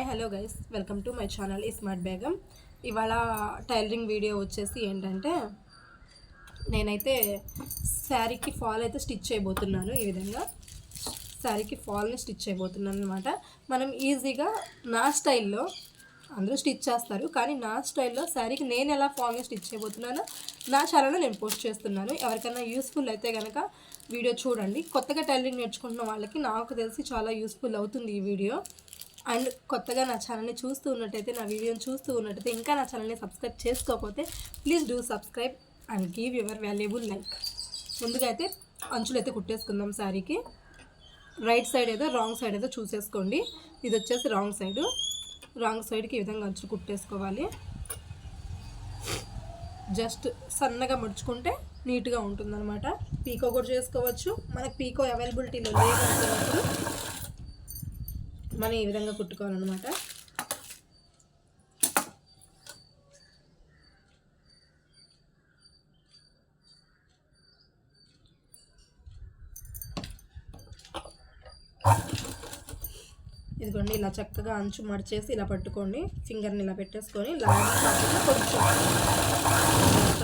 Hi hello guys. Welcome to my channel smart Begum. ఇవాళ tailoring video వచ్చేసి ఏంటంటే నేనైతే శారీకి ఫాల్ అయితే స్టిచ్ చేయబోతున్నాను ఈ విధంగా. శారీకి ఫాల్ని స్టిచ్ చేయబోతున్నాను అనమాట మనం ఈజీగా నా స్టైల్లో అందరూ స్టిచ్ చేస్తారు కానీ నా స్టైల్లో శారీకి నేను ఎలా ఫాల్ని స్టిచ్ చేయబోతున్నానో నా ఛానల్లో నేను పోస్ట్ చేస్తున్నాను. ఎవరికైనా యూస్ఫుల్ అయితే కనుక వీడియో చూడండి. కొత్తగా టైలరింగ్ నేర్చుకుంటున్న వాళ్ళకి నాకు తెలిసి చాలా యూస్ఫుల్ అవుతుంది ఈ వీడియో. అండ్ కొత్తగా నా ఛానల్ని చూస్తూ ఉన్నట్టయితే నా వీడియోని చూస్తూ ఉన్నట్టయితే ఇంకా నా ఛానల్ని సబ్స్క్రైబ్ చేసుకోకపోతే please do subscribe and give your valuable like. ముందుగా అయితే అంచులు అయితే కుట్టేసుకుందాం శారీకి. రైట్ సైడ్ ఏదో రాంగ్ సైడ్ ఏదో చూసేసుకోండి. ఇది వచ్చేసి రాంగ్ సైడు. రాంగ్ సైడ్కి ఈ విధంగా అంచులు కుట్టేసుకోవాలి. జస్ట్ సన్నగా ముడుచుకుంటే నీట్గా ఉంటుందన్నమాట. పీకో కూడా చేసుకోవచ్చు. మనకు పీకో అవైలబిలిటీలో లేదు మనం ఈ విధంగా కుట్టుకోవాలన్నమాట. ఇదిగోండి ఇలా చక్కగా అంచు మడిచేసి ఇలా పట్టుకోండి. ఫింగర్ని ఇలా పెట్టేసుకొని లాగి కొంచెం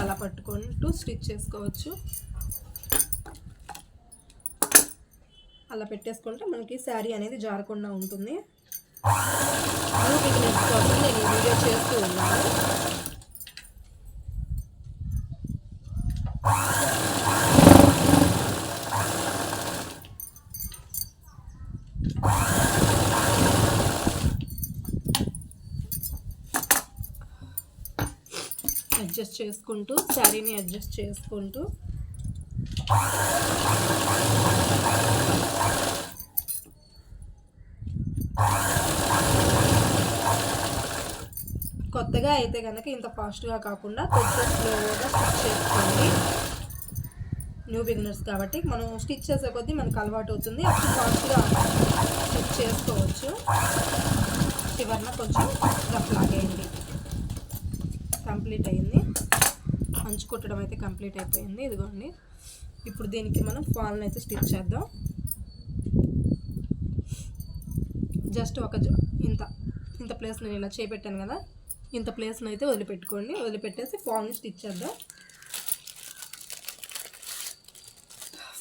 అలా పట్టుకొని స్టిచ్ చేసుకోవచ్చు. అలా పెట్టేసుకుంటే మనకి శారీ అనేది జారకుండా ఉంటుంది. న్యూ బిగినర్స్ కోసం నేను ఈ వీడియో చేస్తూ ఉన్నాను అడ్జస్ట్ చేసుకుంటూ శారీని అడ్జస్ట్ చేసుకుంటూ. కొత్తగా అయితే కనుక ఇంత ఫాస్ట్గా కాకుండా కొంచెం స్లోగా స్టిచ్ చేసుకోండి. న్యూ బిగినర్స్ కాబట్టి మనం స్టిచ్ చేసే కొద్దీ మనకు అలవాటు అవుతుంది. అప్పుడు ఫాస్ట్గా స్టిచ్ చేసుకోవచ్చు. చివరిన కొంచెం రఫ్ లాగేయండి. కంప్లీట్ అయింది. అంచు కుట్టడం అయితే కంప్లీట్ అయిపోయింది. ఇదిగోండి. ఇప్పుడు దీనికి మనం ఫాల్ని అయితే స్టిచ్ చేద్దాం. జస్ట్ ఒక జ- ఇంత ఇంత ప్లేస్ నేను ఇలా చేపెట్టాను కదా. ఇంత ప్లేస్ని అయితే వదిలిపెట్టుకోండి. వదిలిపెట్టేసి ఫాల్ని స్టిచ్ చేద్దాం.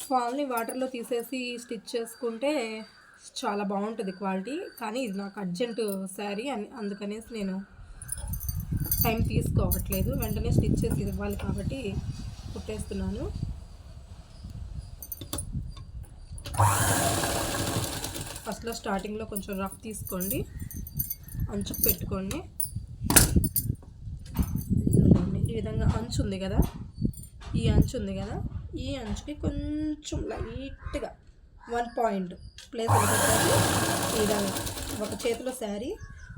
ఫాల్ని వాటర్లో తీసేసి స్టిచ్ చేసుకుంటే చాలా బాగుంటుంది క్వాలిటీ. కానీ ఇది నాకు అర్జెంటు శారీ అని అందుకనేసి నేను టైం తీసుకోవట్లేదు. వెంటనే స్టిచ్ చేసి ఇవ్వాలి కాబట్టి కుట్టేస్తున్నాను. ఫస్ట్లో స్టార్టింగ్లో కొంచెం రఫ్ తీసుకోండి. అంచుకు పెట్టుకోండి ఇదిగోండి. ఈ విధంగా అంచు ఉంది కదా? ఈ అంచు ఉంది కదా? ఈ అంచుకి కొంచెం లైట్గా వన్ పాయింట్ ప్లేస్ ఈ విధంగా ఒక చేతిలో శారీ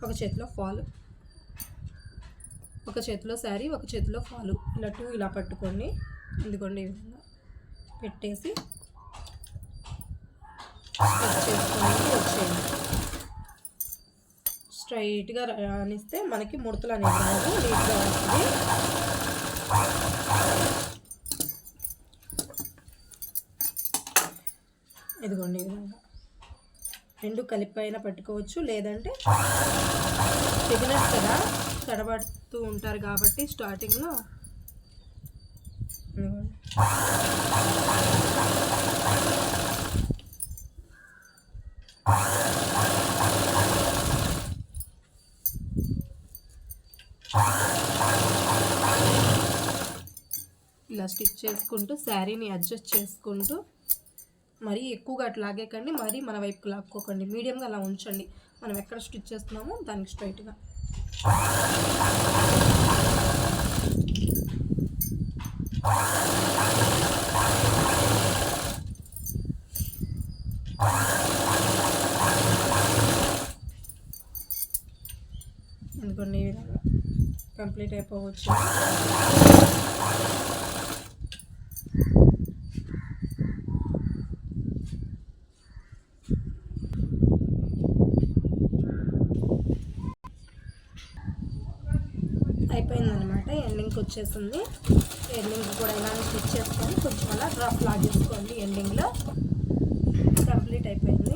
ఒక చేతిలో ఫాల్. ఒక చేతిలో శారీ ఒక చేతిలో ఫాలు. ఇలా టూ ఇలా పట్టుకొని ఎందుకోండి ఈ విధంగా పెట్టేసి స్టిచ్ చేసుకొని వచ్చేయండి. స్ట్రైట్గా రానిస్తే మనకి ముడతలు అనేది రాదు నీట్గా వస్తుంది ఇదిగోండి విధంగా రెండు కలిపి అయినా పట్టుకోవచ్చు లేదంటే బిగినర్స్ కదా తడబడుతూ ఉంటారు కాబట్టి స్టార్టింగ్లో ఇదిగోండి. ఇలా స్టిచ్ చేసుకుంటూ శారీని అడ్జస్ట్ చేసుకుంటూ మరీ ఎక్కువగా అట్లా లాగేకండి మరీ మన వైపుకి లాక్కోకండి. మీడియంగా అలా ఉంచండి. మనం ఎక్కడ స్టిచ్ చేస్తున్నామో దానికి స్ట్రైట్గా. ఎందుకండి ఈ కంప్లీట్ అయిపోవచ్చు. అయిపోయిందనమాట ఎండింగ్కి వచ్చేసింది. ఎండింగ్ కూడా ఇలానే స్టిచ్ చేసుకొని కొంచెం అలా రఫ్ లాగేసుకోండి ఎండింగ్లో కంప్లీట్ అయిపోయింది.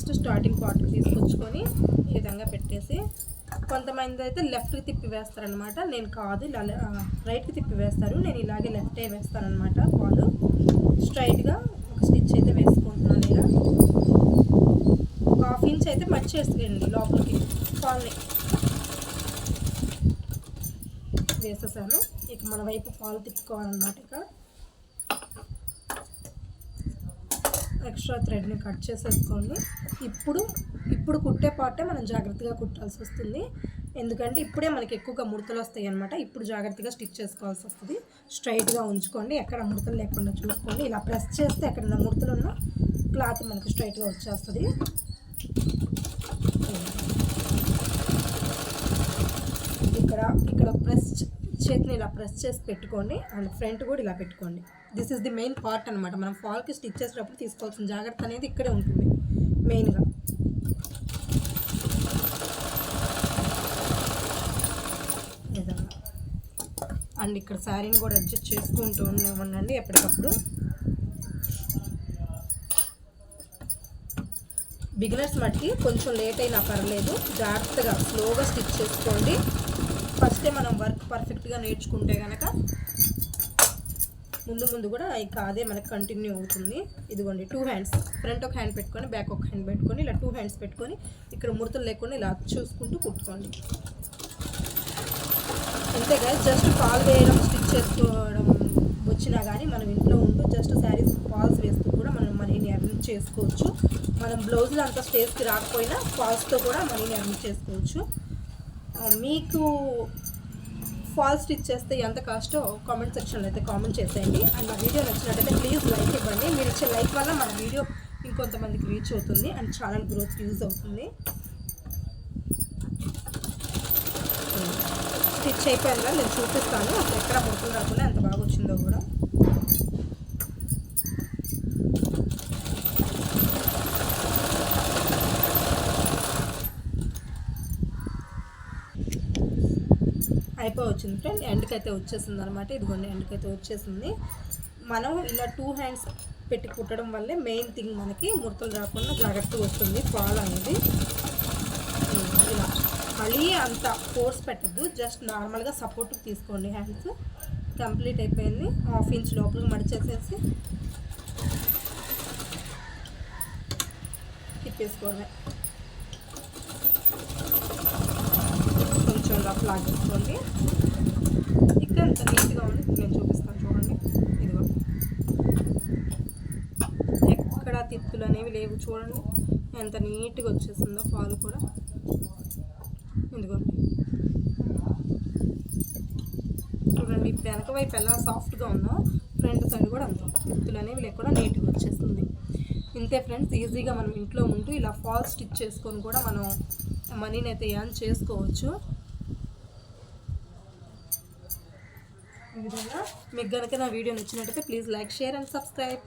నెక్స్ట్ స్టార్టింగ్ పార్ట్ తీసుకొచ్చుకొని ఈ విధంగా పెట్టేసి కొంతమంది అయితే లెఫ్ట్కి తిప్పి వేస్తారనమాట నేను కాదు ఇలా రైట్కి తిప్పి వేస్తారు. నేను ఇలాగే లెఫ్టే వేస్తానమాట పాలు స్ట్రైట్గా ఒక స్టిచ్ అయితే వేసుకుంటున్నాను ఇలా ఒక హాఫ్ ఇంచ్ అయితే మర్చి లోపలికి ఫాల్ని వేసేసాను. ఇక మన వైపు పాలు తిప్పుకోవాలన్నమాట ఇక. ఎక్స్ట్రా థ్రెడ్ని కట్ చేసేసుకోండి. ఇప్పుడు ఇప్పుడు కుట్టే పార్టే మనం జాగ్రత్తగా కుట్టాల్సి వస్తుంది. ఎందుకంటే ఇప్పుడే మనకి ఎక్కువగా ముడతలు వస్తాయి అనమాట ఇప్పుడు జాగ్రత్తగా స్టిచ్ చేసుకోవాల్సి వస్తుంది. స్ట్రైట్గా ఉంచుకోండి. ఎక్కడ ముడతలు లేకుండా చూసుకోండి. ఇలా ప్రెస్ చేస్తే ఎక్కడ ముడతలు ఉన్న క్లాత్ మనకు స్ట్రైట్గా వచ్చేస్తుంది. ఇక్కడ ఇక్కడ ప్రెస్ చేతిని ఇలా ప్రెస్ చేసి పెట్టుకోండి. అండ్ ఫ్రంట్ కూడా ఇలా పెట్టుకోండి. This is the main part అనమాట మనం ఫాల్కి స్టిచ్ చేసేటప్పుడు తీసుకోవాల్సిన జాగ్రత్త అనేది ఇక్కడే ఉంటుంది మెయిన్గా అండ్ ఇక్కడ శారీని కూడా అడ్జస్ట్ చేసుకుంటూ ఉండండి ఎప్పటికప్పుడు. బిగినర్స్ మట్టికి కొంచెం లేట్ అయినా పర్లేదు. జాగ్రత్తగా స్లోగా స్టిచ్ చేసుకోండి. ఫస్టే మనం వర్క్ పర్ఫెక్ట్గా నేర్చుకుంటే కనుక ముందు ముందు కూడా ఇక అదే మనకు కంటిన్యూ అవుతుంది. ఇదిగోండి టూ హ్యాండ్స్ ఫ్రంట్ ఒక హ్యాండ్ పెట్టుకొని బ్యాక్ ఒక హ్యాండ్ పెట్టుకొని ఇలా టూ హ్యాండ్స్ పెట్టుకొని ఇక్కడ ముడతలు లేకుండా ఇలా చూసుకుంటూ కుట్టుకోండి. అంతే కదా? జస్ట్ ఫాల్ వేయడం స్టిచ్ చేసుకోవడం వచ్చినా కానీ మనం ఇంట్లో ఉంటూ జస్ట్ శారీస్ ఫాల్స్ వేస్తూ కూడా మనం మనీని అర్న్ చేసుకోవచ్చు. మనం బ్లౌజులు అంత స్టేజ్కి రాకపోయినా ఫాల్స్తో కూడా మనీని అర్న్ చేసుకోవచ్చు. మీకు ఫాల్ స్టిచ్ చేస్తే ఎంత కాస్టో కామెంట్ సెక్షన్లో అయితే కామెంట్ చేసేయండి. అండ్ మా వీడియో నచ్చినట్టయితే ప్లీజ్ లైక్ ఇవ్వండి. మీరు ఇచ్చే లైక్ వల్ల మన వీడియో ఇంకొంతమందికి రీచ్ అవుతుంది అండ్ ఛానల్ గ్రోత్ యూజ్ అవుతుంది. స్టిచ్ అయిపోయిందా? నేను చూపిస్తాను. అసలు ఎక్కడ ముడుకులు రాకుండా ఎంత బాగా వచ్చిందో కూడా. అయిపోయి వచ్చింది ఫ్రెండ్ ఎండ్కి అయితే వచ్చేసింది అనమాట ఇదిగోండి ఎండ్కి అయితే వచ్చేసింది. మనం ఇలా టూ హ్యాండ్స్ పెట్టి కుట్టడం వల్లే మెయిన్ థింగ్ మనకి ముడతలు రాకుండా జాగ్రత్తగా వస్తుంది ఫాల్ అనేది. ఇలా మళ్ళీ అంత ఫోర్స్ పెట్టద్దు. జస్ట్ నార్మల్గా సపోర్ట్ తీసుకోండి హ్యాండ్స్ కంప్లీట్ అయిపోయింది. హాఫ్ ఇంచ్ లోపల మడిచేసేసి తిప్పేసుకోవడమే. కొంచెం రఫ్ లాగేసుకోండి ఇక్కడ ఎంత నీట్గా ఉంది నేను చూపిస్తాను చూడండి. ఇదిగో. ఎక్కడ తిత్తులు అనేవి లేవు చూడండి. ఎంత నీట్గా వచ్చేసిందో పాలు కూడా. ఇదిగోండి. చూడండి ఇప్పుడు వెనక వైపు ఎలా సాఫ్ట్గా ఉందో ఫ్రంట్ సైడ్ కూడా అంత. తిత్తులు అనేవి లేకుండా నీట్గా వచ్చేస్తుంది ఇంతే ఫ్రెండ్స్ ఈజీగా మనం ఇంట్లో ఉంటూ ఇలా ఫాల్ స్టిచ్ చేసుకొని కూడా మనం మనీని అయితే ఎర్న్ చేసుకోవచ్చు? ఈ విధంగా మీకు కనుక నా వీడియో నచ్చినట్టయితే please like share and subscribe.